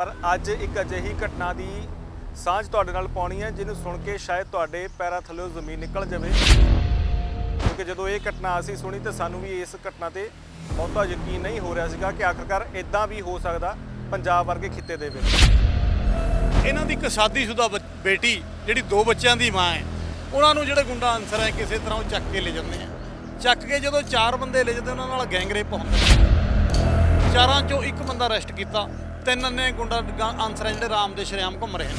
ਪਰ ਅੱਜ ਇੱਕ ਅਜਿਹੀ ਘਟਨਾ ਦੀ ਸਾਂਝ ਤੁਹਾਡੇ ਨਾਲ ਪਾਉਣੀ ਹੈ, ਜਿਹਨੂੰ ਸੁਣ ਕੇ ਸ਼ਾਇਦ ਤੁਹਾਡੇ ਪੈਰਾਂ ਥੱਲੇ ਜ਼ਮੀਨ ਨਿਕਲ ਜਾਵੇ। ਕਿਉਂਕਿ ਜਦੋਂ ਇਹ ਘਟਨਾ ਅਸੀਂ ਸੁਣੀ ਤੇ ਸਾਨੂੰ ਵੀ ਇਸ ਘਟਨਾ ਤੇ ਬਹੁਤਾ ਯਕੀਨ ਨਹੀਂ ਹੋ ਰਿਹਾ ਸੀਗਾ ਕਿ ਆਖਰਕਾਰ ਇਦਾਂ ਵੀ ਹੋ ਸਕਦਾ ਪੰਜਾਬ ਵਰਗੇ ਖਿੱਤੇ ਦੇ ਵਿੱਚ। ਇਹਨਾਂ ਦੀ ਇੱਕ ਸ਼ਾਦੀशुदा ਬੱਚ- ਬੇਟੀ, ਜਿਹੜੀ ਦੋ ਬੱਚਿਆਂ ਦੀ ਮਾਂ ਹੈ, ਉਹਨਾਂ ਨੂੰ ਜਿਹੜੇ ਗੁੰਡਾ ਅਨਸਰ ਹੈ, ਕਿਸੇ ਤਰ੍ਹਾਂ ਉਹ ਚੱਕ ਕੇ ਲੈ ਜਾਂਦੇ ਆ। ਚੱਕ ਕੇ ਜਦੋਂ ਚਾਰ ਬੰਦੇ ਲੈ ਜਾਂਦੇ, ਉਹਨਾਂ ਨਾਲ ਗੈਂਗਰੇਪ ਹੁੰਦਾ। ਚਾਰਾਂ ਚੋਂ ਇੱਕ ਬੰਦਾ ਅਰੈਸਟ ਕੀਤਾ। ਤਿੰਨ ਨੇ ਗੁੰਡਾ ਅਨਸਰ ਹੈ ਜਿਹੜੇ ਰਾਮ ਦੇ ਸ਼ਰਿਆਮ ਘੁੰਮ ਰਹੇ ਨੇ।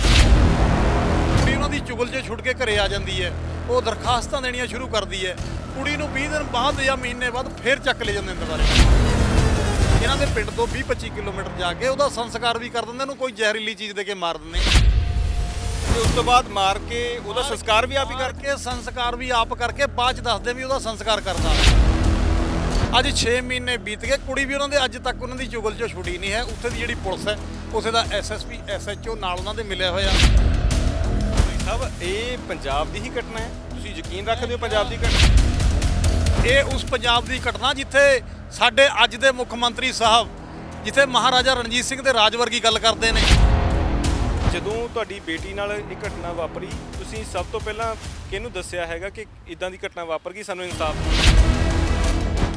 ਕੁੜੀ ਉਹਨਾਂ ਦੀ ਚੁਗਲ 'ਚ ਛੁੱਟ ਕੇ ਘਰੇ ਆ ਜਾਂਦੀ ਹੈ ਉਹ ਦਰਖਾਸਤਾਂ ਦੇਣੀਆਂ ਸ਼ੁਰੂ ਕਰਦੀ ਹੈ। ਕੁੜੀ ਨੂੰ 20 ਦਿਨ ਬਾਅਦ ਜਾਂ ਮਹੀਨੇ ਬਾਅਦ ਫੇਰ ਚੱਕ ਲੈ ਜਾਂਦੇ ਨੇ ਦੁਬਾਰੇ। ਇਹਨਾਂ ਦੇ ਪਿੰਡ ਤੋਂ 20-25 ਕਿਲੋਮੀਟਰ ਜਾ ਕੇ ਉਹਦਾ ਸੰਸਕਾਰ ਵੀ ਕਰ ਦਿੰਦੇ ਉਹਨੂੰ ਕੋਈ ਜ਼ਹਿਰੀਲੀ ਚੀਜ਼ ਦੇ ਕੇ ਮਾਰ ਦਿੰਦੇ ਤੇ ਉਸ ਤੋਂ ਬਾਅਦ ਮਾਰ ਕੇ ਉਹਦਾ ਸੰਸਕਾਰ ਵੀ ਆਪ ਹੀ ਕਰ ਕਰਕੇ ਸੰਸਕਾਰ ਵੀ ਆਪ ਕਰਕੇ ਬਾਅਦ ਚ ਦੱਸਦੇ ਵੀ ਉਹਦਾ ਸੰਸਕਾਰ ਕਰਦਾ। ਅੱਜ 6 ਮਹੀਨੇ ਬੀਤ ਗਏ। ਕੁੜੀ ਵੀ ਉਹਨਾਂ ਦੇ ਅੱਜ ਤੱਕ ਉਹਨਾਂ ਦੀ ਚੁਗਲ ਚੋਂ ਛੁੱਟੀ ਨਹੀਂ ਹੈ। ਉੱਥੇ ਦੀ ਜਿਹੜੀ ਪੁਲਿਸ ਹੈ ਉਥੇ ਦਾ ਐਸਐਸਪੀ ਐਸਐਚਓ ਨਾਲ ਉਹਨਾਂ ਦੇ ਮਿਲਿਆ ਹੋਇਆ। ਸਾਹਿਬ ਇਹ ਪੰਜਾਬ ਦੀ ਹੀ ਘਟਨਾ ਹੈ। ਤੁਸੀਂ ਯਕੀਨ ਰੱਖਦੇ ਹੋ ਪੰਜਾਬ ਦੀ ਘਟਨਾ? ਇਹ ਉਸ ਪੰਜਾਬ ਦੀ ਘਟਨਾ ਜਿੱਥੇ ਸਾਡੇ ਅੱਜ ਦੇ ਮੁੱਖ ਮੰਤਰੀ ਸਾਹਿਬ ਜਿੱਥੇ ਮਹਾਰਾਜਾ ਰਣਜੀਤ ਸਿੰਘ ਦੇ ਰਾਜ ਵਰਗੀ ਗੱਲ ਕਰਦੇ ਨੇ। ਜਦੋਂ ਤੁਹਾਡੀ ਬੇਟੀ ਨਾਲ ਇਹ ਘਟਨਾ ਵਾਪਰੀ ਤੁਸੀਂ ਸਭ ਤੋਂ ਪਹਿਲਾਂ ਕਿਹਨੂੰ ਦੱਸਿਆ ਹੈਗਾ ਕਿ ਇਦਾਂ ਦੀ ਘਟਨਾ ਵਾਪਰ ਗਈ ਸਾਨੂੰ ਇਨਸਾਫ।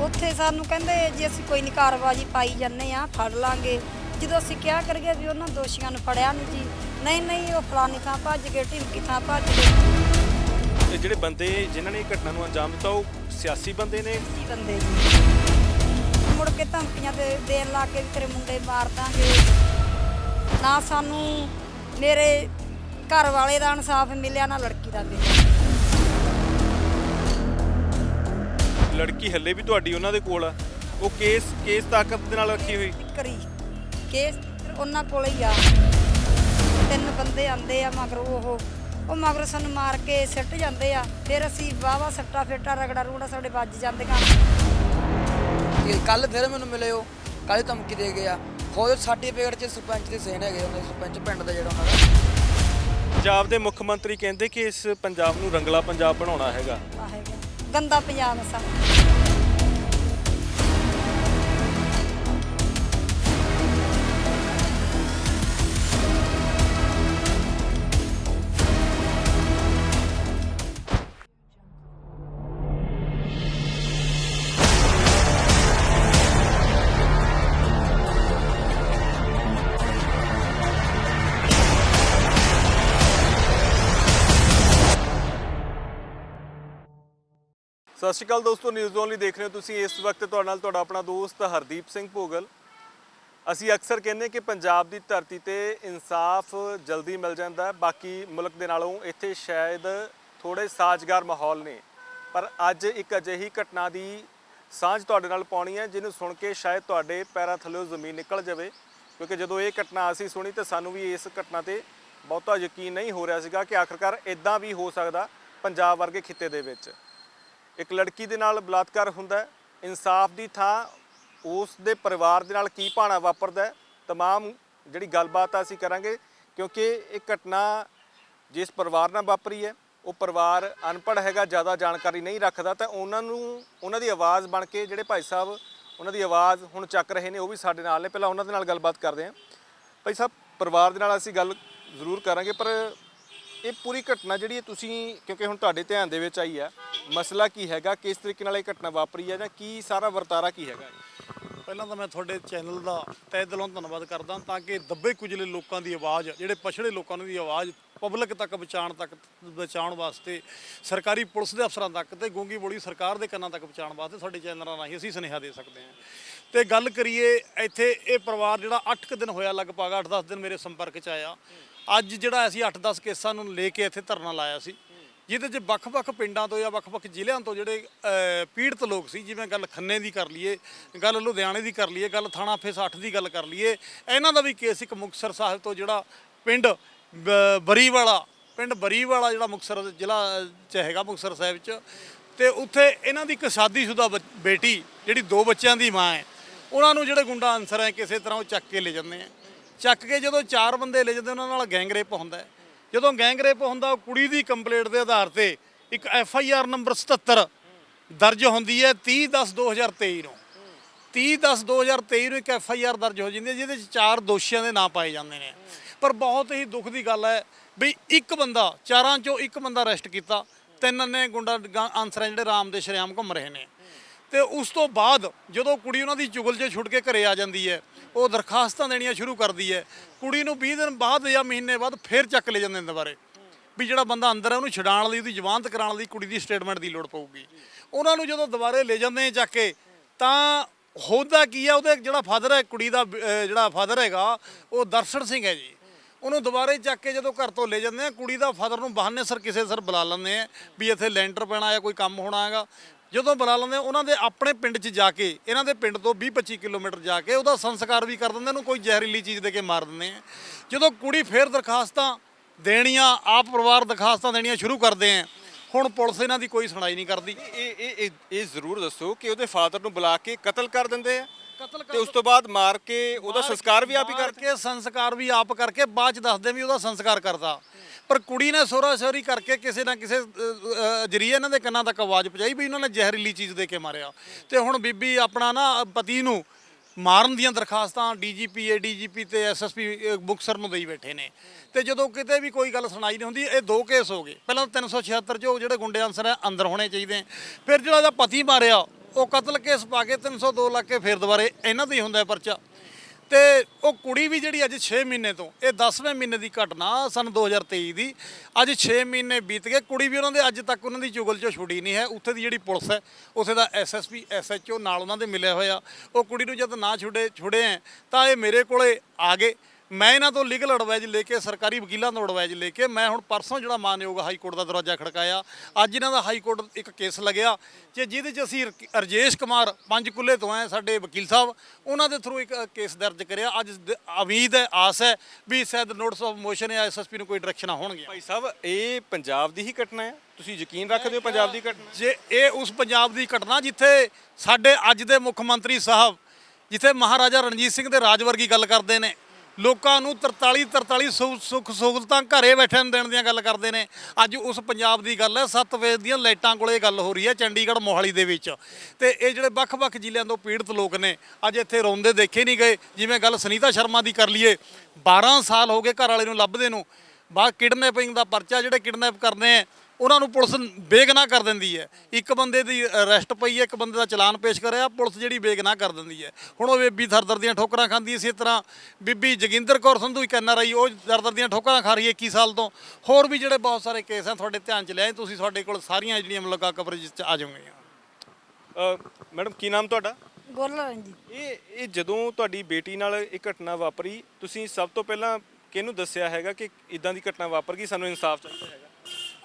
ਉੱਥੇ ਸਾਨੂੰ ਕਹਿੰਦੇ ਜੀ ਅਸੀਂ ਕੋਈ ਨਹੀਂ ਕਾਰਵਾਈ ਪਾਈ ਜਾਂਦੇ ਆ ਫੜ ਲਾਂਗੇ। ਜਦੋਂ ਅਸੀਂ ਕਿਹਾ ਕਰੀਏ ਵੀ ਉਹਨਾਂ ਦੋਸ਼ੀਆਂ ਨੂੰ ਫੜਿਆ ਨਹੀਂ ਜੀ ਨਹੀਂ ਨਹੀਂ ਉਹ ਫਲਾਨੀ ਥਾਂ ਭੱਜ ਗਏ ਢਿਮਕੀ ਥਾਂ ਭੱਜ ਗਏ। ਤੇ ਜਿਹੜੇ ਬੰਦੇ ਜਿਨ੍ਹਾਂ ਨੇ ਇਹ ਘਟਨਾ ਨੂੰ ਅੰਜਾਮ ਦਿੱਤਾ ਉਹ ਸਿਆਸੀ ਬੰਦੇ ਨੇ? ਕੀ ਬੰਦੇ ਜੀ। ਮੁੜ ਕੇ ਧਮਕੀਆਂ ਦੇ ਦੇਣ ਲੱਗ ਕੇ ਵੀ ਤੇਰੇ ਮੁੰਡੇ ਮਾਰ ਦਾਂਗੇ। ਨਾ ਸਾਨੂੰ ਮੇਰੇ ਘਰ ਵਾਲੇ ਦਾ ਇਨਸਾਫ ਮਿਲਿਆ ਨਾ ਲੜਕੀ ਦਾ ਮਿਲਿਆ। ਲੜਕੀ ਹੱਲੇ ਵੀ ਤੁਹਾਡੀ ਉਹਨਾਂ ਦੇ ਕੋਲ ਆ। ਉਹ ਕੇਸ ਕੇਸ ਤਾਕਤ ਦੇ ਨਾਲ ਰੱਖੀ ਹੋਈ। ਕਰੀ ਕੇਸ ਉਹਨਾਂ ਕੋਲ ਹੀ ਆ। ਤਿੰਨ ਬੰਦੇ ਆਂਦੇ ਆ ਮਗਰ ਉਹ ਉਹ ਮਗਰ ਸਾਨੂੰ ਮਾਰ ਕੇ ਸਿੱਟ ਜਾਂਦੇ ਆ। ਫਿਰ ਅਸੀਂ ਵਾਵਾ ਸੱਟਾ ਫੇਟਾ ਰਗੜਾ ਰੂੜਾ ਸਾਡੇ ਵੱਜ ਜਾਂਦੇ ਕਾਂ ਕੱਲ ਫਿਰ ਮੈਨੂੰ ਮਿਲੇ ਉਹ ਕੱਲ ਧਮਕੀ ਦੇ ਗਿਆ ਖੁਦ ਸਰਟੀਫਿਕੇਟ 'ਚ ਸਰਪੰਚ ਦੇ ਸੇਨ ਹੈਗੇ ਉਹਦੇ ਸਰਪੰਚ ਪਿੰਡ ਦਾ ਜਿਹੜਾ ਉਹਨਾਂ ਦਾ। ਪੰਜਾਬ ਦੇ ਮੁੱਖ ਮੰਤਰੀ ਕਹਿੰਦੇ ਕਿ ਇਸ ਪੰਜਾਬ ਨੂੰ ਰੰਗਲਾ ਪੰਜਾਬ ਬਣਾਉਣਾ ਹੈਗਾ। ਗੰਦਾ ਪੰਜਾਬ ਆ ਸਤਿ ਸ਼੍ਰੀ ਅਕਾਲ ਦੋਸਤੋ ਨਿਊਜ਼ ਓਨਲੀ ਦੇਖ ਰਹੇ ਹੋ ਤੁਸੀਂ। ਇਸ ਵਕਤ ਤੁਹਾਡੇ ਨਾਲ ਤੁਹਾਡਾ ਆਪਣਾ ਦੋਸਤ ਹਰਦੀਪ ਸਿੰਘ ਭੋਗਲ। ਅਸੀਂ ਅਕਸਰ ਕਹਿੰਦੇ ਕਿ ਪੰਜਾਬ ਦੀ ਧਰਤੀ ਤੇ ਇਨਸਾਫ ਜਲਦੀ ਮਿਲ ਜਾਂਦਾ ਹੈ। ਬਾਕੀ ਮੁਲਕ ਦੇ ਨਾਲੋਂ ਇੱਥੇ ਸ਼ਾਇਦ ਥੋੜੇ ਸਾਜ਼ਗਾਰ ਮਾਹੌਲ ਨੇ। ਪਰ ਅੱਜ ਇੱਕ ਅਜਿਹੀ ਘਟਨਾ ਦੀ ਸਾਂਝ ਤੁਹਾਡੇ ਨਾਲ ਪਾਉਣੀ ਹੈ, ਜਿਹਨੂੰ ਸੁਣ ਕੇ ਸ਼ਾਇਦ ਤੁਹਾਡੇ ਪੈਰਾਂ ਥੱਲੇ ਜ਼ਮੀਨ ਨਿਕਲ ਜਾਵੇ। ਕਿਉਂਕਿ ਜਦੋਂ ਇਹ ਘਟਨਾ ਅਸੀਂ ਸੁਣੀ ਤਾਂ ਸਾਨੂੰ ਵੀ ਇਸ ਘਟਨਾ ਤੇ ਬਹੁਤਾ ਯਕੀਨ ਨਹੀਂ ਹੋ ਰਿਹਾ ਸੀਗਾ ਕਿ ਆਖਰਕਾਰ ਇਦਾਂ ਵੀ ਹੋ ਸਕਦਾ ਪੰਜਾਬ ਵਰਗੇ ਖਿੱਤੇ ਦੇ ਵਿੱਚ। ਇੱਕ ਲੜਕੀ ਦੇ ਨਾਲ ਬਲਾਤਕਾਰ ਹੁੰਦਾ ਹੈ ਇਨਸਾਫ ਦੀ ਥਾਂ ਉਸ ਦੇ ਪਰਿਵਾਰ ਦੇ ਨਾਲ ਕੀ ਭਾਣਾ ਵਾਪਰਦਾ ਹੈ तमाम ਜਿਹੜੀ ਗੱਲਬਾਤ ਆ ਅਸੀਂ ਕਰਾਂਗੇ ਕਿਉਂਕਿ ਇਹ ਘਟਨਾ ਜਿਸ ਪਰਿਵਾਰ ਨਾਲ ਵਾਪਰੀ ਹੈ ਉਹ ਪਰਿਵਾਰ ਅਨਪੜ੍ਹ ਹੈਗਾ ਜ਼ਿਆਦਾ ਜਾਣਕਾਰੀ ਨਹੀਂ ਰੱਖਦਾ ਤਾਂ ਉਹਨਾਂ ਨੂੰ ਉਹਨਾਂ ਦੀ ਆਵਾਜ਼ ਬਣ ਕੇ ਜਿਹੜੇ ਭਾਈ ਸਾਹਿਬ ਉਹਨਾਂ ਦੀ ਆਵਾਜ਼ ਹੁਣ ਚੱਕ ਰਹੇ ਨੇ ਉਹ ਵੀ ਸਾਡੇ ਨਾਲ ਨੇ ਪਹਿਲਾਂ ਉਹਨਾਂ ਦੇ ਨਾਲ ਗੱਲਬਾਤ ਕਰਦੇ ਹਾਂ ਭਾਈ ਸਾਹਿਬ ਪਰਿਵਾਰ ਦੇ ਨਾਲ ਅਸੀਂ ਗੱਲ ਜ਼ਰੂਰ ਕਰਾਂਗੇ ਪਰ ਇਹ ਪੂਰੀ ਘਟਨਾ ਜਿਹੜੀ ਹੈ ਤੁਸੀਂ, ਕਿਉਂਕਿ ਹੁਣ ਤੁਹਾਡੇ ਧਿਆਨ ਦੇ ਵਿੱਚ ਆਈ ਹੈ ਮਸਲਾ ਕੀ ਹੈਗਾ, ਕਿਸ ਤਰੀਕੇ ਨਾਲ ਇਹ ਘਟਨਾ ਵਾਪਰੀ ਹੈ ਜਾਂ ਕੀ ਸਾਰਾ ਵਰਤਾਰਾ ਕੀ ਹੈਗਾ? ਪਹਿਲਾਂ ਤਾਂ ਮੈਂ ਤੁਹਾਡੇ ਚੈਨਲ ਦਾ ਤਹਿ ਦਿਲੋਂ ਧੰਨਵਾਦ ਕਰਦਾ ਤਾਂ ਕਿ ਦੱਬੇ ਕੁਚਲੇ ਲੋਕਾਂ ਦੀ ਆਵਾਜ਼, ਜਿਹੜੇ ਪਛੜੇ ਲੋਕਾਂ ਦੀ ਆਵਾਜ਼ ਪਬਲਿਕ ਤੱਕ ਪਹੁੰਚਾਉਣ ਤੱਕ, ਪਹੁੰਚਾਉਣ ਵਾਸਤੇ, ਸਰਕਾਰੀ ਪੁਲਿਸ ਦੇ ਅਫਸਰਾਂ ਤੱਕ ਤੇ ਗੂੰਗੀ ਬੋਲੀ ਸਰਕਾਰ ਦੇ ਕੰਨਾਂ ਤੱਕ ਪਹੁੰਚਾਉਣ ਵਾਸਤੇ ਸਾਡੇ ਚੈਨਲਾਂ ਰਾਹੀਂ ਅਸੀਂ ਸੁਨੇਹਾ ਦੇ ਸਕਦੇ ਹਾਂ। ਤੇ ਗੱਲ ਕਰੀਏ, ਇੱਥੇ ਇਹ ਪਰਿਵਾਰ ਜਿਹੜਾ 8 ਕੁ ਦਿਨ ਹੋਇਆ, ਲਗਭਗ 8-10 ਦਿਨ ਮੇਰੇ ਸੰਪਰਕ 'ਚ ਆਇਆ। ਅੱਜ ਜਿਹੜਾ ਅਸੀਂ 8-10 ਕੇਸਾਂ ਨੂੰ ਲੈ ਕੇ ਇੱਥੇ ਧਰਨਾ ਲਾਇਆ ਸੀ, ਜਿਹਦੇ 'ਚ ਵੱਖ-ਵੱਖ ਪਿੰਡਾਂ ਤੋਂ ਜਾਂ ਵੱਖ-ਵੱਖ ਜ਼ਿਲ੍ਹਿਆਂ ਤੋਂ ਜਿਹੜੇ ਪੀੜਤ ਲੋਕ ਸੀ, ਜਿਵੇਂ ਗੱਲ ਖੰਨੇ ਦੀ ਕਰ ਲਈਏ, ਗੱਲ ਲੁਧਿਆਣੇ ਦੀ ਕਰ ਲਈਏ, ਗੱਲ ਥਾਣਾ ਫੇਸ 8 ਦੀ ਗੱਲ ਕਰ ਲਈਏ, ਇਹਨਾਂ ਦਾ ਵੀ ਕੇਸ ਇੱਕ ਮੁਕਤਸਰ ਸਾਹਿਬ ਤੋਂ ਜਿਹੜਾ ਪਿੰਡ ਬ- ਬਰੀਵਾਲਾ, ਪਿੰਡ ਬਰੀਵਾਲਾ ਜਿਹੜਾ ਮੁਕਤਸਰ ਜ਼ਿਲ੍ਹਾ 'ਚ ਹੈਗਾ ਮੁਕਤਸਰ ਸਾਹਿਬ 'ਚ, ਤੇ ਉੱਥੇ ਇਹਨਾਂ ਦੀ ਇੱਕ ਸ਼ਾਦੀशुदा ਬੱਚ- ਬੇਟੀ, ਜਿਹੜੀ ਦੋ ਬੱਚਿਆਂ ਦੀ ਮਾਂ ਹੈ, ਉਹਨਾਂ ਨੂੰ ਜਿਹੜੇ ਗੁੰਡਾ ਅਨਸਰ ਹੈ, ਕਿਸੇ ਤਰ੍ਹਾਂ ਉਹ ਚੱਕ ਕੇ ਲੈ ਜਾਂਦੇ ਆ ਚੱਕ ਕੇ ਜਦੋਂ ਚਾਰ ਬੰਦੇ ਲੈ ਜਾਂਦੇ, ਉਹਨਾਂ ਨਾਲ ਗੈਂਗਰੇਪ ਹੁੰਦਾ ਹੈ। ਜਦੋਂ ਗੈਂਗਰੇਪ ਹੁੰਦਾ, ਉਹ ਕੁੜੀ ਦੀ ਕੰਪਲੇਂਟ ਦੇ ਆਧਾਰ ਤੇ ਇੱਕ ਐਫ ਆਈ ਆਰ ਨੰਬਰ 77 ਦਰਜ ਹੁੰਦੀ ਹੈ 30 10 2023 ਨੂੰ। 30 10 2023 ਨੂੰ ਇੱਕ ਐਫ ਆਈ ਆਰ ਦਰਜ ਹੋ ਜਾਂਦੀ ਹੈ, ਜਿਹਦੇ ਚ ਚਾਰ ਦੋਸ਼ੀਆਂ ਦੇ ਨਾਂ ਪਾਏ ਜਾਂਦੇ ਨੇ। ਪਰ ਬਹੁਤ ਹੀ ਦੁੱਖ ਦੀ ਗੱਲ ਹੈ ਵੀ ਇੱਕ ਬੰਦਾ, ਚਾਰਾਂ ਚੋਂ ਇੱਕ ਬੰਦਾ ਅਰੈਸਟ ਕੀਤਾ। ਤਿੰਨ ਨੇ ਗੁੰਡਾ ਆਨਸਰ ਹੈ ਜਿਹੜੇ ਰਾਮ ਦੇ ਸ਼ਰੇਆਮ ਘੁੰਮ ਰਹੇ ਨੇ। ਤੇ ਉਸ ਤੋਂ ਬਾਅਦ ਜਦੋਂ ਕੁੜੀ ਉਹਨਾਂ ਦੀ ਚੁਗਲ 'ਚ ਛੁੱਟ ਕੇ ਘਰੇ ਆ ਜਾਂਦੀ ਹੈ, ਉਹ ਦਰਖਾਸਤਾਂ ਦੇਣੀਆਂ ਸ਼ੁਰੂ ਕਰਦੀ ਹੈ। ਕੁੜੀ ਨੂੰ 20 ਦਿਨ ਬਾਅਦ ਜਾਂ ਮਹੀਨੇ ਬਾਅਦ ਫੇਰ ਚੱਕ ਲੈ ਜਾਂਦੇ ਨੇ ਦੁਬਾਰੇ। ਵੀ ਜਿਹੜਾ ਬੰਦਾ ਅੰਦਰ ਹੈ ਉਹਨੂੰ ਛਡਾਉਣ ਲਈ, ਉਹਦੀ ਜ਼ਮਾਨਤ ਕਰਾਉਣ ਲਈ ਕੁੜੀ ਦੀ ਸਟੇਟਮੈਂਟ ਦੀ ਲੋੜ ਪਊਗੀ। ਉਹਨਾਂ ਨੂੰ ਜਦੋਂ ਦੁਬਾਰੇ ਲੈ ਜਾਂਦੇ ਨੇ ਚੱਕ ਕੇ, ਤਾਂ ਹੋਦਾ ਕੀ ਹੈ, ਉਹਦੇ ਜਿਹੜਾ ਫਾਦਰ ਹੈ, ਕੁੜੀ ਦਾ ਜਿਹੜਾ ਫਾਦਰ ਹੈਗਾ, ਉਹ ਦਰਸ਼ਨ ਸਿੰਘ ਹੈ ਜੀ। ਉਹਨੂੰ ਦੁਬਾਰੇ ਚੱਕ ਕੇ ਜਦੋਂ ਘਰ ਤੋਂ ਲੈ ਜਾਂਦੇ ਆ ਕੁੜੀ ਦਾ ਫਾਦਰ ਨੂੰ ਬਹਾਨੇ ਸਰ ਕਿਸੇ ਸਰ ਬੁਲਾ ਲੈਂਦੇ ਆ ਵੀ ਇੱਥੇ ਲੈਂਟਰ ਪੈਣਾ ਜਾਂ ਕੋਈ ਕੰਮ ਹੋਣਾ ਹੈਗਾ। ਜਦੋਂ ਬੁਲਾ ਲੈਂਦੇ ਉਹਨਾਂ ਦੇ ਆਪਣੇ ਪਿੰਡ 'ਚ ਜਾ ਕੇ, ਇਹਨਾਂ ਦੇ ਪਿੰਡ ਤੋਂ 20-25 ਕਿਲੋਮੀਟਰ ਜਾ ਕੇ ਉਹਦਾ ਸੰਸਕਾਰ ਵੀ ਕਰ ਦਿੰਦੇ ਉਹਨੂੰ ਕੋਈ ਜ਼ਹਿਰੀਲੀ ਚੀਜ਼ ਦੇ ਕੇ ਮਾਰ ਦਿੰਦੇ ਆ। ਜਦੋਂ ਕੁੜੀ ਫੇਰ ਦਰਖਾਸਤਾਂ ਦੇਣੀਆਂ, ਆਪ ਪਰਿਵਾਰ ਦਰਖਾਸਤਾਂ ਦੇਣੀਆਂ ਸ਼ੁਰੂ ਕਰਦੇ ਆ, ਹੁਣ ਪੁਲਿਸ ਇਹਨਾਂ ਦੀ ਕੋਈ ਸੁਣਾਈ ਨਹੀਂ ਕਰਦੀ। ਇਹ ਇਹ ਇਹ ਇਹ ਜ਼ਰੂਰ ਦੱਸੋ ਕਿ ਉਹਦੇ ਫਾਦਰ ਨੂੰ ਬੁਲਾ ਕੇ ਕਤਲ ਕਰ ਦਿੰਦੇ ਆ? ਕਤਲ ਤੇ ਉਸ ਤੋਂ ਬਾਅਦ ਮਾਰ ਕੇ ਉਹਦਾ ਸੰਸਕਾਰ ਵੀ ਆਪ ਹੀ ਮਾਰ ਕਰਦੇ ਕੇ ਸੰਸਕਾਰ ਵੀ ਆਪ ਕਰਕੇ ਬਾਅਦ ਚ ਦੱਸਦੇ ਵੀ ਉਹਦਾ ਸੰਸਕਾਰ ਕਰਦਾ। ਪਰ ਕੁੜੀ ਨੇ ਸੋਰਾ ਸੋਰੀ ਕਰਕੇ ਕਿਸੇ ਨਾ ਕਿਸੇ ਜਰੀਏ ਇਹਨਾਂ ਦੇ ਕੰਨਾਂ ਤੱਕ ਆਵਾਜ਼ ਪਹੁੰਚਾਈ ਵੀ ਇਹਨਾਂ ਨੇ ਜ਼ਹਿਰੀਲੀ ਚੀਜ਼ ਦੇ ਕੇ ਮਾਰਿਆ। ਤੇ ਹੁਣ ਬੀਬੀ ਆਪਣਾ ਨਾ ਪਤੀ ਨੂੰ ਮਾਰਨ ਦੀਆਂ ਦਰਖਾਸਤਾਂ ਡੀਜੀਪੀ ਏਡੀਜੀਪੀ ਤੇ ਐਸਐਸਪੀ ਮੁਕਸਰ ਨੂੰ ਦੇਈ ਬੈਠੇ ਨੇ। ਤੇ ਜਦੋਂ ਕਿਤੇ ਵੀ ਕੋਈ ਗੱਲ ਸੁਣਾਈ ਨਹੀਂ ਹੁੰਦੀ ਇਹ ਦੋ ਕੇਸ ਹੋ ਗਏ। ਪਹਿਲਾਂ 376 ਚ ਉਹ ਜਿਹੜੇ ਗੁੰਡੇ ਅੰਸਰ ਹੈ ਅੰਦਰ ਹੋਣੇ ਚਾਹੀਦੇ। ਫਿਰ ਜਿਹੜਾ ਇਹਦਾ ਪਤੀ ਮਾਰਿਆ ਉਹ ਕਤਲ ਕੇਸ ਪਾ ਕੇ 302 ਲੱਖ ਕੇ ਫਿਰ ਦੁਬਾਰੇ ਇਹਨਾਂ ਦਾ ਹੀ ਹੁੰਦਾ ਪਰਚਾ। ਤੇ ਉਹ ਕੁੜੀ ਵੀ ਜਿਹੜੀ ਅੱਜ 6 ਮਹੀਨੇ ਤੋਂ, ਇਹ 10ਵੇਂ ਮਹੀਨੇ ਦੀ ਘਟਨਾ ਸਨ 2023 ਦੀ, ਅੱਜ 6 ਮਹੀਨੇ ਬੀਤ ਗਏ। ਕੁੜੀ ਵੀ ਉਹਨਾਂ ਦੇ ਅੱਜ ਤੱਕ ਉਹਨਾਂ ਦੀ ਚੁਗਲ ਚੋਂ ਛੁੱਟੀ ਨਹੀਂ ਹੈ। ਉੱਥੇ ਦੀ ਜਿਹੜੀ ਪੁਲਿਸ ਹੈ, ਉੱਥੇ ਦਾ ਐਸਐਸਪੀ ਐਸਐਚਓ ਨਾਲ ਉਹਨਾਂ ਦੇ ਮਿਲਿਆ ਹੋਇਆ। ਉਹ ਕੁੜੀ ਨੂੰ ਜਦ ਨਾ ਛੁੱਡੇ ਛੁੜੇ ਹੈ, ਤਾਂ ਇਹ ਮੇਰੇ ਕੋਲੇ ਆ ਗਏ। ਮੈਂ ਇਹਨਾਂ ਤੋਂ ਲੀਗਲ ਐਡਵਾਈਜ਼ ਲੈ ਕੇ ਸਰਕਾਰੀ ਵਕੀਲਾਂ ਤੋਂ ਐਡਵਾਈਜ਼ ਲੈ ਕੇ ਮੈਂ ਹੁਣ ਪਰਸੋਂ ਜਿਹੜਾ ਮਾਨਯੋਗ ਹਾਈ ਕੋਰਟ ਦਾ ਦਰਵਾਜ਼ਾ ਖੜਕਾਇਆ। ਅੱਜ ਇਹਨਾਂ ਦਾ ਹਾਈ ਕੋਰਟ ਇੱਕ ਕੇਸ ਲੱਗਿਆ ਕਿ ਜਿਹਦੇ 'ਚ ਅਸੀਂ ਰਜੇਸ਼ ਕੁਮਾਰ ਪੰਜਕੁੱਲੇ ਤੋਂ ਆਏ ਸਾਡੇ ਵਕੀਲ ਸਾਹਿਬ ਉਹਨਾਂ ਦੇ ਥਰੂ ਇੱਕ ਕੇਸ ਦਰਜ ਕਰਿਆ। ਅੱਜ ਦ- ਉਮੀਦ ਹੈ ਆਸ ਹੈ ਵੀ ਸ਼ਾਇਦ ਨੋਟਿਸ ਆਫ ਮੋਸ਼ਨ ਜਾਂ ਐਸਐਸਪੀ ਨੂੰ ਕੋਈ ਡਾਇਰੈਕਸ਼ਨ ਹੋਣਗੇ ਭਾਈ ਸਾਹਿਬ ਇਹ ਪੰਜਾਬ ਦੀ ਹੀ ਘਟਨਾ ਹੈ? ਤੁਸੀਂ ਯਕੀਨ ਰੱਖਦੇ ਹੋ ਪੰਜਾਬ ਦੀ ਘਟਨਾ? ਜੇ ਇਹ ਉਸ ਪੰਜਾਬ ਦੀ ਘਟਨਾ ਜਿੱਥੇ ਸਾਡੇ ਅੱਜ ਦੇ ਮੁੱਖ ਮੰਤਰੀ ਸਾਹਿਬ ਜਿੱਥੇ ਮਹਾਰਾਜਾ ਰਣਜੀਤ ਸਿੰਘ ਦੇ ਰਾਜ ਵਰਗੀ ਗੱਲ ਕਰਦੇ ਨੇ ਲੋਕਾਂ ਨੂੰ 43 43 ਸੁ- ਸੁੱਖ ਸਹੂਲਤਾਂ ਘਰੇ ਬੈਠਣ ਦੇਣ ਦੀਆਂ ਗੱਲ ਕਰਦੇ ਨੇ। ਅੱਜ ਉਸ ਪੰਜਾਬ ਦੀ ਗੱਲ ਹੈ, ਸੱਤ ਵਜੇ ਦੀਆਂ ਲਾਈਟਾਂ ਕੋਲੇ ਗੱਲ ਹੋ ਰਹੀ ਹੈ, ਚੰਡੀਗੜ੍ਹ ਮੋਹਾਲੀ ਦੇ ਵਿੱਚ। ਤੇ ਇਹ ਜਿਹੜੇ ਵੱਖ-ਵੱਖ ਜ਼ਿਲ੍ਹਿਆਂ ਤੋਂ ਪੀੜਤ ਲੋਕ ਨੇ, ਅੱਜ ਇੱਥੇ ਰੋਂਦੇ ਦੇਖੇ ਨਹੀਂ ਗਏ। ਜਿਵੇਂ ਗੱਲ ਸੁਨੀਤਾ ਸ਼ਰਮਾ ਦੀ ਕਰ ਲਈਏ 12 ਸਾਲ ਹੋ ਗਏ ਘਰ ਵਾਲੇ ਨੂੰ ਲੱਭਦੇ ਨੂੰ। ਬਾਅਦ ਕਿਡਨੈਪਿੰਗ ਦਾ ਪਰਚਾ ਜਿਹੜੇ ਕਿਡਨੈਪ ਕਰਨੇ ਆ ਉਹਨਾਂ ਨੂੰ ਪੁਲਿਸ ਬੇਗਨਾਹ ਕਰ ਦਿੰਦੀ ਹੈ। ਇੱਕ ਬੰਦੇ ਦੀ ਅਰੈਸਟ ਪਈ ਹੈ ਇੱਕ ਬੰਦੇ ਦਾ ਚਲਾਨ ਪੇਸ਼ ਕਰਿਆ ਪੁਲਿਸ ਜਿਹੜੀ ਬੇਗਨਾਹ ਕਰ ਦਿੰਦੀ ਹੈ। ਹੁਣ ਉਹ ਬੀਬੀ ਥਰਦਰ ਦੀਆਂ ਠੋਕਰਾਂ ਖਾਂਦੀ ਇਸੇ ਤਰ੍ਹਾਂ ਬੀਬੀ ਜਗਿੰਦਰ ਕੌਰ ਸੰਧੂ ਇੱਕ ਐਨਆਰਆਈ ਉਹ ਦਰਦਰ ਦੀਆਂ ਠੋਕਰਾਂ ਖਾ ਰਹੀ ਹੈ 21 ਸਾਲ ਤੋਂ। ਹੋਰ ਵੀ ਜਿਹੜੇ ਬਹੁਤ ਸਾਰੇ ਕੇਸ ਆ ਤੁਹਾਡੇ ਧਿਆਨ ਚ ਲਿਆਏ ਤੁਸੀਂ ਸਾਡੇ ਕੋਲ ਸਾਰੀਆਂ ਜਿਹੜੀਆਂ ਮੁਲਕਾ ਕਵਰੇਜ ਚ ਆ ਜਾਓਗੇ। ਅ, ਮੈਡਮ ਕੀ ਨਾਮ ਤੁਹਾਡਾ? ਗੋਲਰਨ ਜੀ। ਇਹ ਇਹ ਜਦੋਂ ਤੁਹਾਡੀ ਬੇਟੀ ਨਾਲ ਇਹ ਘਟਨਾ ਵਾਪਰੀ ਤੁਸੀਂ ਸਭ ਤੋਂ ਪਹਿਲਾਂ ਕਿਹਨੂੰ ਦੱਸਿਆ ਹੈਗਾ ਕਿ ਇਦਾਂ ਦੀ ਘਟਨਾ ਵਾਪਰ ਗਈ? ਸਾਨੂੰ ਇਨਸਾਫ ਚਾਹੀਦਾ ਹੈਗਾ।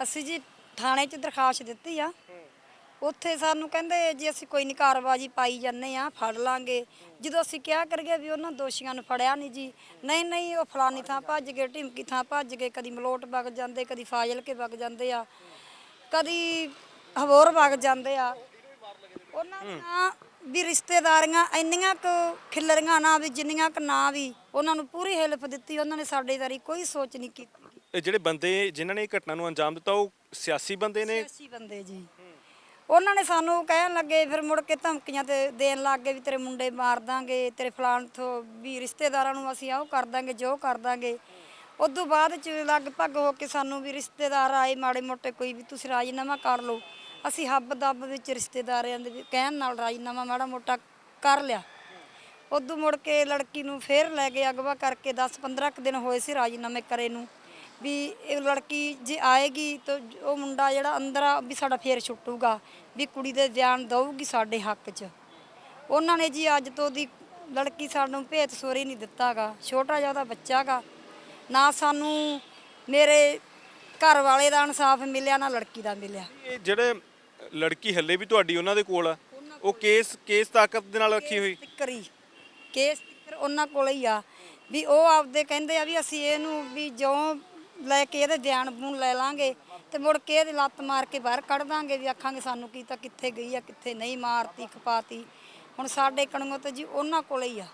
ਅਸੀਂ ਜੀ ਥਾਣੇ 'ਚ ਦਰਖਾਸਤ ਦਿੱਤੀ ਆ। ਉੱਥੇ ਸਾਨੂੰ ਕਹਿੰਦੇ ਜੀ ਅਸੀਂ ਕੋਈ ਨਹੀਂ ਕਾਰਵਾਈ ਪਾਈ ਜਾਂਦੇ ਆ ਫੜ ਲਾਂਗੇ। ਜਦੋਂ ਅਸੀਂ ਕਿਹਾ ਕਰੀਏ ਵੀ ਉਹਨਾਂ ਦੋਸ਼ੀਆਂ ਨੂੰ ਫੜਿਆ ਨਹੀਂ ਜੀ ਨਹੀਂ ਨਹੀਂ ਉਹ ਫਲਾਨੀ ਥਾਂ ਭੱਜ ਗਏ ਢਿਮਕੀ ਥਾਂ ਭੱਜ ਗਏ ਕਦੀ ਮਲੋਟ ਵਗ ਜਾਂਦੇ ਕਦੀ ਫਾਜ਼ਲ ਕੇ ਵਗ ਜਾਂਦੇ ਆ ਕਦੀ ਹਵੋਰ ਵਗ ਜਾਂਦੇ ਆ। ਉਹਨਾਂ ਦੀਆਂ ਵੀ ਰਿਸ਼ਤੇਦਾਰੀਆਂ ਇੰਨੀਆਂ ਕੁ ਖਿਲਰੀਆਂ ਨਾ ਵੀ ਜਿੰਨੀਆਂ ਕੁ ਨਾ ਵੀ ਉਹਨਾਂ ਨੂੰ ਪੂਰੀ ਹੈਲਪ ਦਿੱਤੀ ਉਹਨਾਂ ਨੇ ਸਾਡੇ ਬਾਰੇ ਕੋਈ ਸੋਚ ਨਹੀਂ ਕੀਤੀ। ਇਹ ਜਿਹੜੇ ਬੰਦੇ ਜਿਨ੍ਹਾਂ ਨੇ ਇਹ ਘਟਨਾ ਨੂੰ ਅੰਜਾਮ ਦਿੱਤਾ, ਉਹ ਸਿਆਸੀ ਬੰਦੇ ਨੇ? ਸਿਆਸੀ ਬੰਦੇ ਜੀ। ਉਹਨਾਂ ਨੇ ਸਾਨੂੰ ਕਹਿਣ ਲੱਗੇ, ਫਿਰ ਮੁੜ ਕੇ ਧਮਕੀਆਂ ਤੇ ਦੇਣ ਲੱਗ ਗਏ ਵੀ ਤੇਰੇ ਮੁੰਡੇ ਮਾਰ ਦਾਂਗੇ, ਤੇਰੇ ਫਲਾਣ ਤੋਂ ਵੀ ਰਿਸ਼ਤੇਦਾਰਾਂ ਨੂੰ ਅਸੀਂ ਆਹ ਕਰ ਦਾਂਗੇ, ਜੋ ਕਰ ਦਾਂਗੇ। ਉਦੋਂ ਬਾਅਦ ਚ ਲਗਭਗ ਹੋ ਕੇ ਸਾਨੂੰ ਵੀ ਰਿਸ਼ਤੇਦਾਰ ਆਏ ਮਾੜੇ ਮੋਟੇ ਕੋਈ ਵੀ, ਤੁਸੀਂ ਰਾਜੀਨਾਮਾ ਕਰ ਲਓ। ਅਸੀਂ ਹੱਬ ਦੱਬ ਵਿੱਚ ਰਿਸ਼ਤੇਦਾਰਾਂ ਦੇ ਕਹਿਣ ਨਾਲ ਰਾਜੀਨਾਮਾ ਮਾੜਾ ਮੋਟਾ ਕਰ ਲਿਆ। ਉਦੋਂ ਮੁੜ ਕੇ ਲੜਕੀ ਨੂੰ ਫੇਰ ਲੈ ਗਏ, ਅਗਵਾ ਕਰਕੇ 10 15 ਦਿਨ ਹੋਏ ਸੀ ਰਾਜੀਨਾਮੇ ਕਰੇ ਨੂੰ। ਵੀ ਇਹ ਲੜਕੀ ਜੇ ਆਏਗੀ ਤਾਂ ਉਹ ਮੁੰਡਾ ਜਿਹੜਾ ਅੰਦਰ ਆ ਵੀ ਸਾਡਾ ਫੇਰ ਛੁੱਟੂਗਾ ਵੀ ਕੁੜੀ ਦੇ ਬਿਆਨ ਦਊਗੀ ਸਾਡੇ ਹੱਕ 'ਚ। ਉਹਨਾਂ ਨੇ ਜੀ ਅੱਜ ਤੋਂ ਦੀ ਲੜਕੀ ਸਾਨੂੰ ਭੇਤ ਸੋਰੀ ਨਹੀਂ ਦਿੱਤਾਗਾ ਛੋਟਾ ਜਿਹਾ ਉਹਦਾ ਬੱਚਾਗਾ। ਨਾ ਸਾਨੂੰ ਮੇਰੇ ਘਰ ਵਾਲੇ ਦਾ ਇਨਸਾਫ ਮਿਲਿਆ ਨਾ ਲੜਕੀ ਦਾ ਮਿਲਿਆ। ਇਹ ਜਿਹੜੇ ਲੜਕੀ ਹੱਲੇ ਵੀ ਤੁਹਾਡੀ ਉਹਨਾਂ ਦੇ ਕੋਲ ਆ ਉਹ ਕੇਸ ਕੇਸ ਤਾਕਤ ਦੇ ਨਾਲ ਰੱਖੀ ਹੋਈ? ਕਰੀ ਕੇਸ ਉਹਨਾਂ ਕੋਲ ਹੀ ਆ। ਵੀ ਉਹ ਆਪਦੇ ਕਹਿੰਦੇ ਆ ਵੀ ਅਸੀਂ ਇਹਨੂੰ ਵੀ ਜਿਉਂ ਲੈ ਕੇ ਇਹਦੇ ਬਿਆਨ ਬੂਨ ਲੈ ਲਾਂਗੇ ਤੇ ਮੁੜ ਕੇ ਇਹਦੀ ਲੱਤ ਮਾਰ ਕੇ ਬਾਹਰ ਕੱਢ ਦਾਂਗੇ ਵੀ ਆਖਾਂਗੇ ਸਾਨੂੰ ਕੀ ਤਾਂ ਕਿੱਥੇ ਗਈ ਆ ਕਿੱਥੇ ਨਹੀਂ ਮਾਰਤੀ ਖਪਾਤੀ। ਹੁਣ ਸਾਡੇ ਕਣੀਓ ਤੇ ਜੀ ਉਹਨਾਂ ਕੋਲ ਹੀ ਆ।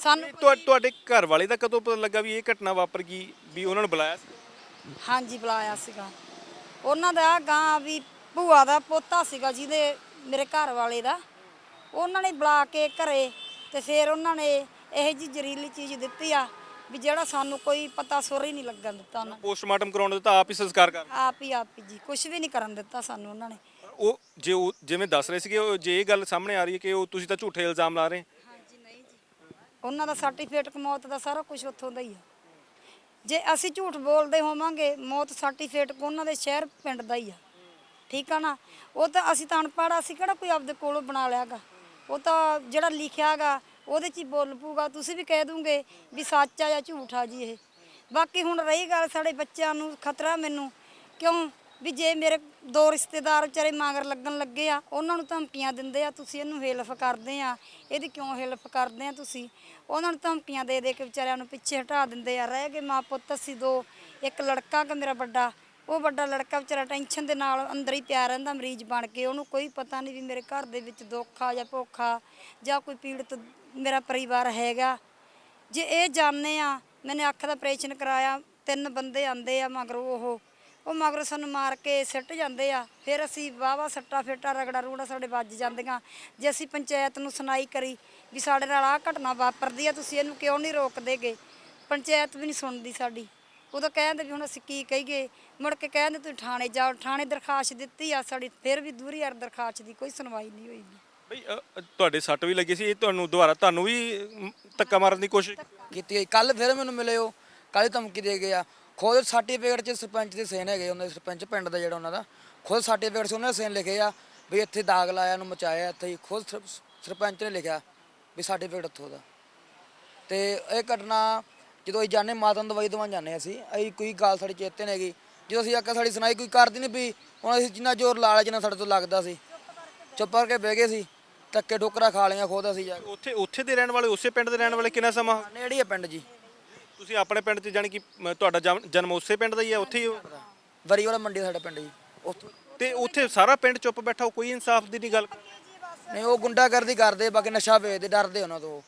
ਸਾਨੂੰ ਤੁਹਾ- ਤੁਹਾਡੇ ਘਰ ਵਾਲੇ ਦਾ ਕਦੋਂ ਪਤਾ ਲੱਗਾ ਵੀ ਇਹ ਘਟਨਾ ਵਾਪਰ ਗਈ ਵੀ ਉਹਨਾਂ ਨੂੰ ਬੁਲਾਇਆ ਸੀ? ਹਾਂਜੀ ਬੁਲਾਇਆ ਸੀਗਾ। ਉਹਨਾਂ ਦਾ ਗਾਂ ਵੀ ਭੂਆ ਦਾ ਪੋਤਾ ਸੀਗਾ ਜਿਹਦੇ ਮੇਰੇ ਘਰ ਵਾਲੇ ਦਾ। ਉਹਨਾਂ ਨੇ ਬੁਲਾ ਕੇ ਘਰੇ ਤੇ ਫਿਰ ਉਹਨਾਂ ਨੇ ਇਹ ਜੀ ਜ਼ਰੀਲੀ ਚੀਜ਼ ਦਿੱਤੀ ਆ ਵੀ ਜਿਹੜਾ ਸਾਨੂੰ ਕੋਈ ਪਤਾ ਸੁਰ ਹੀ ਨਹੀਂ ਲੱਗਣ ਦਿੱਤਾ ਉਹਨਾਂ ਨੇ। ਪੋਸਟਮਾਰਟਮ ਕਰਾਉਣ ਦਾ ਤਾਂ ਆਪ ਹੀ ਸੰਸਕਾਰ ਕਰ ਆਪ ਹੀ ਆਪ ਹੀ ਜੀ। ਕੁਝ ਵੀ ਨਹੀਂ ਕਰਨ ਦਿੱਤਾ ਸਾਨੂੰ ਉਹਨਾਂ ਨੇ। ਉਹ ਜੇ ਉਹ ਜਿਵੇਂ ਦੱਸ ਰਹੇ ਸੀਗੇ ਉਹ ਜੇ ਇਹ ਗੱਲ ਸਾਹਮਣੇ ਆ ਰਹੀ ਹੈ ਕਿ ਉਹ ਤੁਸੀਂ ਤਾਂ ਝੂਠੇ ਇਲਜ਼ਾਮ ਲਾ ਰਹੇ ਹਾਂਜੀ ਨਹੀਂ ਜੀ। ਉਹਨਾਂ ਦਾ ਸਰਟੀਫਿਕੇਟ ਮੌਤ ਦਾ ਸਾਰਾ ਕੁਝ ਉੱਥੋਂ ਦਾ ਹੀ ਆ। ਜੇ ਅਸੀਂ ਝੂਠ ਬੋਲਦੇ ਹੋਵਾਂਗੇ ਮੌਤ ਸਰਟੀਫਿਕੇਟ ਉਹਨਾਂ ਦੇ ਸ਼ਹਿਰ ਪਿੰਡ ਦਾ ਹੀ ਆ। ਠੀਕ ਆ ਨਾ? ਉਹ ਤਾਂ ਅਸੀਂ ਤਾਂ ਅਨਪੜ੍ਹ ਅਸੀਂ ਕਿਹੜਾ ਕੋਈ ਆਪਦੇ ਕੋਲੋਂ ਬਣਾ ਲਿਆਗਾ? ਉਹ ਤਾਂ ਜਿਹੜਾ ਲਿਖਿਆਗਾ ਉਹਦੇ 'ਚ ਹੀ ਬੋਲ ਪੂਗਾ ਤੁਸੀਂ ਵੀ ਕਹਿ ਦੂੰਗੇ ਵੀ ਸੱਚ ਆ ਜਾਂ ਝੂਠ ਆ ਜੀ ਇਹ। ਬਾਕੀ ਹੁਣ ਰਹੀ ਗੱਲ ਸਾਡੇ ਬੱਚਿਆਂ ਨੂੰ, ਖਤਰਾ ਮੈਨੂੰ, ਕਿਉਂ ਵੀ ਜੇ ਮੇਰੇ ਦੋ ਰਿਸ਼ਤੇਦਾਰ ਵਿਚਾਰੇ ਮਾਂਗਰ ਲੱਗਣ ਲੱਗੇ ਆ, ਉਹਨਾਂ ਨੂੰ ਧਮਕੀਆਂ ਦਿੰਦੇ ਆ, ਤੁਸੀਂ ਇਹਨੂੰ ਹੈਲਪ ਕਰਦੇ ਆ, ਇਹਦੀ ਕਿਉਂ ਹੈਲਪ ਕਰਦੇ ਆ ਤੁਸੀਂ? ਉਹਨਾਂ ਨੂੰ ਧਮਕੀਆਂ ਦੇ ਦੇ ਕੇ ਵਿਚਾਰਿਆਂ ਨੂੰ ਪਿੱਛੇ ਹਟਾ ਦਿੰਦੇ ਆ, ਰਹਿ ਗਏ ਮਾਂ ਪੁੱਤ, ਅਸੀਂ ਦੋ, ਇੱਕ ਲੜਕਾ ਕਿ ਮੇਰਾ ਵੱਡਾ ਉਹ ਵੱਡਾ ਲੜਕਾ ਵਿਚਾਰਾ ਟੈਨਸ਼ਨ ਦੇ ਨਾਲ ਅੰਦਰ ਹੀ ਪਿਆ ਰਹਿੰਦਾ, ਮਰੀਜ਼ ਬਣ ਕੇ। ਉਹਨੂੰ ਕੋਈ ਪਤਾ ਨਹੀਂ ਵੀ ਮੇਰੇ ਘਰ ਦੇ ਵਿੱਚ ਦੁੱਖ ਆ ਜਾਂ ਭੁੱਖ ਆ ਜਾਂ ਕੋਈ ਪੀੜਤ ਮੇਰਾ ਪਰਿਵਾਰ ਹੈਗਾ। ਜੇ ਇਹ ਜਾਣਦੇ ਆ, ਮੈਨੇ ਅੱਖ ਦਾ ਆਪਰੇਸ਼ਨ ਕਰਾਇਆ, ਤਿੰਨ ਬੰਦੇ ਆਂਦੇ ਆ ਮਗਰ ਉਹ। ਉਹ ਮਗਰ ਸਾਨੂੰ ਮਾਰ ਕੇ ਸਿੱਟ ਜਾਂਦੇ ਆ। ਫਿਰ ਅਸੀਂ ਵਾਵਾ ਸੱਟਾ ਫੇਟਾ ਰਗੜਾ ਰੂੜਾ ਸਾਡੇ ਵੱਜ ਜਾਂਦੀਆਂ। ਜੇ ਅਸੀਂ ਪੰਚਾਇਤ ਨੂੰ ਸੁਣਾਈ ਕਰੀ ਵੀ ਸਾਡੇ ਨਾਲ ਆਹ ਘਟਨਾ ਵਾਪਰਦੀ ਆ, ਤੁਸੀਂ ਇਹਨੂੰ ਕਿਉਂ ਨਹੀਂ ਰੋਕਦੇਗੇ? ਪੰਚਾਇਤ ਵੀ ਨਹੀਂ ਸੁਣਦੀ ਸਾਡੀ। ਉਦੋਂ ਕਹਿੰਦੇ ਵੀ ਹੁਣ ਅਸੀਂ ਕੀ ਕਹੀਏ? ਮੁੜ ਕੇ ਕਹਿੰਦੇ ਤੁਸੀਂ ਥਾਣੇ ਜਾਓ ਥਾਣੇ ਦਰਖਾਸਤ ਦਿੱਤੀ ਆ ਸਾਡੀ ਫਿਰ ਵੀ ਦੂਰੀ ਯਾਰ ਦਰਖਾਸਤ ਦੀ ਕੋਈ ਸੁਣਵਾਈ ਨਹੀਂ ਹੋਈ ਬਈ ਅ, ਤੁਹਾਡੇ ਸੱਟ ਵੀ ਲੱਗੀ ਸੀ ਇਹ ਤੁਹਾਨੂੰ ਦੁਬਾਰਾ ਤੁਹਾਨੂੰ ਵੀ ਧੱਕਾ ਮਾਰਨ ਦੀ ਕੋਸ਼ਿਸ਼ ਕੀਤੀ ਗਈ ਕੱਲ ਫਿਰ ਮੈਨੂੰ ਮਿਲੇ ਉਹ ਕੱਲ ਧਮਕੀ ਦੇ ਗਏ ਆ। ਖੁਦ ਸਰਟੀਫਿਕੇਟ 'ਚ ਸਰਪੰਚ ਦੇ ਸੈਨ ਹੈਗੇ ਉਹਨਾਂ ਦੇ ਸਰਪੰਚ ਪਿੰਡ ਦਾ ਜਿਹੜਾ ਉਹਨਾਂ ਦਾ। ਖੁਦ ਸਰਟੀਫਿਕੇਟ 'ਚ ਉਹਨਾਂ ਨੇ ਸੈਨ ਲਿਖੇ ਆ ਵੀ ਇੱਥੇ ਦਾਗ ਲਾਇਆ ਨੂੰ ਮਚਾਇਆ ਇੱਥੇ ਹੀ। ਖੁਦ ਸਰ- ਸਰਪੰਚ ਨੇ ਲਿਖਿਆ ਵੀ ਸਰਟੀਫਿਕੇਟ ਉੱਥੋਂ ਦਾ। ਤੇ ਇਹ ਘਟਨਾ ਜਦੋਂ ਅਸੀਂ ਜਾਣੇ ਮਾਤਾ ਨੂੰ ਦਵਾਈ ਦਵਾਉਣ ਜਾਂਦੇ ਅਸੀਂ ਅਸੀਂ ਕੋਈ ਗੱਲ ਸਾਡੀ ਚੇਤੇ ਨਹੀਂ ਹੈਗੀ। ਜਦੋਂ ਅਸੀਂ ਆਖਿਆ ਸਾਡੀ ਸੁਣਾਈ ਕੋਈ ਕਰਦੀ ਨਹੀਂ ਵੀ ਹੁਣ ਅਸੀਂ ਜਿੰਨਾ ਜ਼ੋਰ ਲਾ ਲਿਆ ਜਿੰਨਾ ਸਾਡੇ ਤੋਂ ਲੱਗਦਾ ਸੀ। ਚੁੱਪ ਕਰਕੇ ਬਹਿ ਗਏ ਸੀ ਧੱਕੇ ਠੋਕਰਾ ਖਾ ਲਈਆਂ ਖੁਦ ਅਸੀਂ ਜਾ ਕੇ। ਉੱਥੇ ਉੱਥੇ ਦੇ ਰਹਿਣ ਵਾਲੇ ਉਸੇ ਪਿੰਡ ਦੇ ਰਹਿਣ ਵਾਲੇ ਕਿੰਨਾ ਸਮਾਂ? ਨੇੜੇ ਆ ਪਿੰਡ ਜੀ। ਤੁਸੀਂ ਆਪਣੇ ਪਿੰਡ 'ਚ ਜਾਣੀ ਕਿ ਮ, ਤੁਹਾਡਾ ਜਮ- ਜਨਮ ਉਸੇ ਪਿੰਡ ਦਾ ਹੀ ਹੈ ਉੱਥੇ ਹੀ ਹੋ? ਵਰੀ ਵਾਲਾ ਮੰਡੀ ਸਾਡਾ ਪਿੰਡ ਜੀ ਉੱਥੋਂ। ਤੇ ਉੱਥੇ ਸਾਰਾ ਪਿੰਡ ਚੁੱਪ ਬੈਠਾ ਹੋ, ਕੋਈ ਇਨਸਾਫ ਦੀ ਨਹੀਂ ਗੱਲ? ਨਹੀਂ ਉਹ ਗੁੰਡਾਗਰਦੀ ਕਰਦੇ ਬਾਕੀ ਨਸ਼ਾ ਵੇਚਦੇ ਡਰਦੇ ਉਹਨਾਂ ਤੋਂ।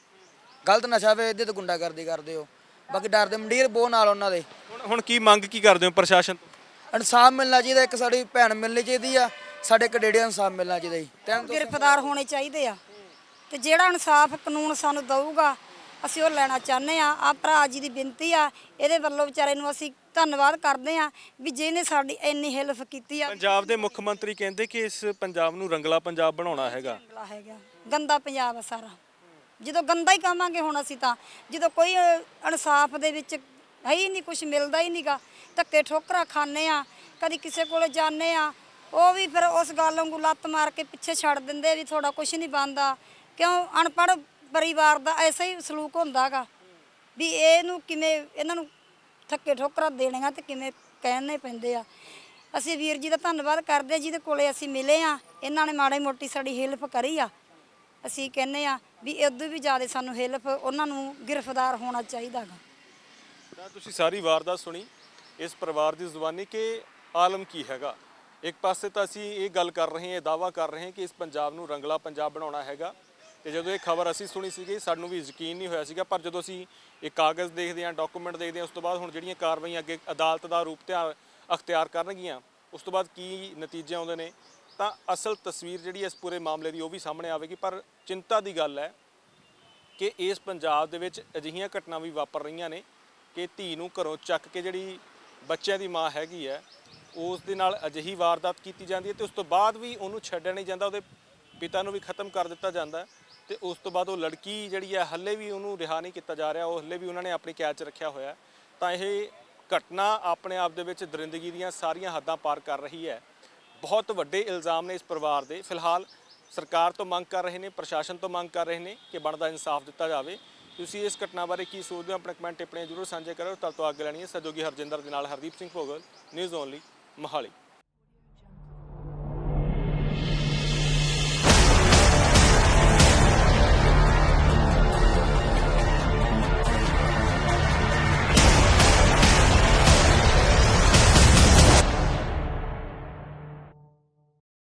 ਗਲਤ ਨਸ਼ਾ ਵੇਚਦੇ ਤੇ ਗੁੰਡਾਗਰਦੀ ਕਰਦੇ ਉਹ। ਬਾਕੀ ਡਰਦੇ ਮੰਡੀਰ ਬੋ ਨਾਲ ਉਹਨਾਂ ਦੇ। ਹੁਣ ਹੁਣ ਕੀ ਮੰਗ ਕੀ ਕਰਦੇ ਹੋ ਪ੍ਰਸ਼ਾਸਨ ਤੋਂ? ਇਨਸਾਫ ਮਿਲਣਾ ਚਾਹੀਦਾ ਇੱਕ ਸਾਡੀ ਭੈਣ ਮਿਲਣੀ ਚਾਹੀਦੀ ਆ ਸਾਡੇ ਕਡੇੜਿਆਂ ਨੂੰ ਇਨਸਾਫ ਮਿਲਣਾ ਚਾਹੀਦਾ ਜੀ। ਗ੍ਰਿਫਤਾਰ ਹੋਣੇ ਚਾਹੀਦੇ ਆ। ਤੇ ਜਿਹੜਾ ਇਨਸਾਫ ਕਾਨੂੰਨ ਸਾਨੂੰ ਦਊਗਾ ਅਸੀਂ ਉਹ ਲੈਣਾ ਚਾਹੁੰਦੇ ਆ। ਆ ਭਰਾ ਜੀ ਦੀ ਬੇਨਤੀ ਆ ਇਹਦੇ ਵੱਲੋਂ ਵਿਚਾਰੇ ਨੂੰ ਅਸੀਂ ਧੰਨਵਾਦ ਕਰਦੇ ਆ ਵੀ ਜਿਹਨੇ ਸਾਡੀ ਇੰਨੀ ਹੈਲਪ ਕੀਤੀ ਆ। ਪੰਜਾਬ ਦੇ ਮੁੱਖ ਮੰਤਰੀ ਕਹਿੰਦੇ ਕਿ ਇਸ ਪੰਜਾਬ ਨੂੰ ਰੰਗਲਾ ਪੰਜਾਬ ਬਣਾਉਣਾ ਹੈਗਾ। ਗੰਦਾ ਹੈਗਾ ਗੰਦਾ ਪੰਜਾਬ ਆ ਸਾਰਾ। ਜਦੋਂ ਗੰਦਾ ਹੀ ਕਹਾਂਗੇ ਹੁਣ ਅਸੀਂ ਤਾਂ ਜਦੋਂ ਕੋਈ ਅ, ਇਨਸਾਫ ਦੇ ਵਿੱਚ ਹੈ ਹੀ ਨਹੀਂ ਕੁਝ ਮਿਲਦਾ ਹੀ ਨਹੀਂਗਾ ਧੱਕੇ ਠੋਕਰਾ ਖਾਂਦੇ ਆ, ਕਦੀ ਕਿਸੇ ਕੋਲੇ ਜਾਂਦੇ ਆ। ਉਹ ਵੀ ਫਿਰ ਉਸ ਗੱਲ ਵਾਂਗੂ ਲੱਤ ਮਾਰ ਕੇ ਪਿੱਛੇ ਛੱਡ ਦਿੰਦੇ ਵੀ ਤੁਹਾਡਾ ਕੁਝ ਨਹੀਂ ਬਣਦਾ। ਕਿਉਂ? ਅਨਪੜ੍ਹ ਪਰਿਵਾਰ ਦਾ ਐਸਾ ਹੀ ਸਲੂਕ ਹੁੰਦਾਗਾ ਵੀ ਇਹਨੂੰ ਕਿਵੇਂ, ਇਹਨਾਂ ਨੂੰ ਥੱਕੇ ਠੋਕਰਾਂ ਦੇਣੀਆਂ ਤੇ ਕਿਵੇਂ ਕਹਿਣੇ ਪੈਂਦੇ ਆ। ਅਸੀਂ ਵੀਰ ਜੀ ਦਾ ਧੰਨਵਾਦ ਕਰਦੇ ਆ, ਜਿਹਦੇ ਕੋਲੇ ਅਸੀਂ ਮਿਲੇ ਆ। ਇਹਨਾਂ ਨੇ ਮਾੜੀ ਮੋਟੀ ਸਾਡੀ ਹੈਲਪ ਕਰੀ ਆ। ਅਸੀਂ ਕਹਿੰਨੇ ਆ ਵੀ ਇਦੋਂ ਵੀ ਜ਼ਿਆਦਾ ਸਾਨੂੰ ਹੈਲਪ, ਉਹਨਾਂ ਨੂੰ ਗ੍ਰਿਫਤਾਰ ਹੋਣਾ ਚਾਹੀਦਾ ਗਾ ਤੁਸੀਂ ਸਾਰੀ ਵਾਰਦਾਤ ਸੁਣੀ, ਇਸ ਪਰਿਵਾਰ ਦੀ ਜ਼ੁਬਾਨੀ ਕਿ ਆਲਮ ਕੀ ਹੈਗਾ? ਇੱਕ ਪਾਸੇ ਤਾਂ ਅਸੀਂ ਇਹ ਗੱਲ ਕਰ ਰਹੇ ਹਾਂ, ਇਹ ਦਾਵਾ ਕਰ ਰਹੇ ਹਾਂ ਕਿ ਇਸ ਪੰਜਾਬ ਨੂੰ ਰੰਗਲਾ ਪੰਜਾਬ ਬਣਾਉਣਾ ਹੈਗਾ। ਤੇ ਜਦੋਂ ਇਹ ਖਬਰ ਅਸੀਂ ਸੁਣੀ ਸੀਗੀ, ਸਾਨੂੰ ਵੀ ਯਕੀਨ ਨਹੀਂ ਹੋਇਆ ਸੀਗਾ, ਪਰ ਜਦੋਂ ਅਸੀਂ ਇਹ ਕਾਗਜ਼ ਦੇਖਦੇ ਹਾਂ ਡਾਕੂਮੈਂਟ ਦੇਖਦੇ ਹਾਂ, ਉਸ ਤੋਂ ਬਾਅਦ ਹੁਣ ਜਿਹੜੀਆਂ ਕਾਰਵਾਈਆਂ ਅੱਗੇ ਅਦਾਲਤ ਦਾ ਰੂਪ ਧਿਆਨ ਅਖਤਿਆਰ ਕਰਨਗੀਆਂ, ਉਸ ਤੋਂ ਬਾਅਦ ਕੀ ਨਤੀਜੇ ਆਉਂਦੇ ਨੇ, ਤਾਂ ਅਸਲ ਤਸਵੀਰ ਜਿਹੜੀ ਇਸ ਪੂਰੇ ਮਾਮਲੇ ਦੀ ਉਹ ਵੀ ਸਾਹਮਣੇ ਆਵੇਗੀ। ਪਰ ਚਿੰਤਾ ਦੀ ਗੱਲ ਹੈ ਕਿ ਇਸ ਪੰਜਾਬ ਦੇ ਵਿੱਚ ਅਜਿਹੀਆਂ ਘਟਨਾਵਾਂ ਵੀ ਵਾਪਰ ਰਹੀਆਂ ਨੇ ਕਿ ਧੀ ਨੂੰ ਘਰੋਂ ਚੱਕ ਕੇ ਜਿਹੜੀ ਬੱਚਿਆਂ ਦੀ ਮਾਂ ਹੈਗੀ ਹੈ, ਉਸ ਦੇ ਨਾਲ ਅਜਿਹੀ ਵਾਰਦਾਤ ਕੀਤੀ ਜਾਂਦੀ ਹੈ ਤੇ ਉਸ ਤੋਂ ਬਾਅਦ ਵੀ ਉਹਨੂੰ ਛੱਡਿਆ ਨਹੀਂ ਜਾਂਦਾ, ਉਹਦੇ ਪਿਤਾ ਨੂੰ ਵੀ ਖਤਮ ਕਰ ਦਿੱਤਾ ਜਾਂਦਾ ਹੈ ਤੇ ਉਸ ਤੋਂ ਬਾਅਦ ਉਹ ਲੜਕੀ ਜਿਹੜੀ ਹੈ ਹੱਲੇ ਵੀ ਉਹਨੂੰ ਰਿਹਾ ਨਹੀਂ ਕੀਤਾ ਜਾ ਰਿਹਾ, ਉਹ ਹੱਲੇ ਵੀ ਉਹਨਾਂ ਨੇ ਆਪਣੀ ਕੈਦ 'ਚ ਰੱਖਿਆ ਹੋਇਆ ਤਾਂ ਇਹ ਘਟਨਾ ਆਪਣੇ ਆਪ ਦੇ ਵਿੱਚ ਦਰਿੰਦਗੀ ਦੀਆਂ ਸਾਰੀਆਂ ਹੱਦਾਂ ਪਾਰ ਕਰ ਰਹੀ ਹੈ। ਬਹੁਤ ਵੱਡੇ ਇਲਜ਼ਾਮ ਨੇ ਇਸ ਪਰਿਵਾਰ ਦੇ। ਫਿਲਹਾਲ ਸਰਕਾਰ ਤੋਂ ਮੰਗ ਕਰ ਰਹੇ ਨੇ, ਪ੍ਰਸ਼ਾਸਨ ਤੋਂ ਮੰਗ ਕਰ ਰਹੇ ਨੇ ਕਿ ਬਣਦਾ ਇਨਸਾਫ ਦਿੱਤਾ ਜਾਵੇ। ਤੁਸੀਂ ਇਸ ਘਟਨਾ ਬਾਰੇ ਕੀ ਸੋਚਦੇ ਹੋ? ਆਪਣੇ ਕਮੈਂਟ ਟਿੱਪਣੀਆਂ ਜ਼ਰੂਰ ਸਾਂਝੇ ਕਰੋ ਤਦ ਤੋਂ ਅੱਗੇ ਲੈਣੀ ਹੈ। ਸਹਿਯੋਗੀ ਹਰਜਿੰਦਰ ਦੇ ਨਾਲ ਹਰਦੀਪ ਸਿੰਘ ਭੋਗਲ ਨਿਊਜ਼ ਓਨਲੀ ਮੋਹਾਲੀ।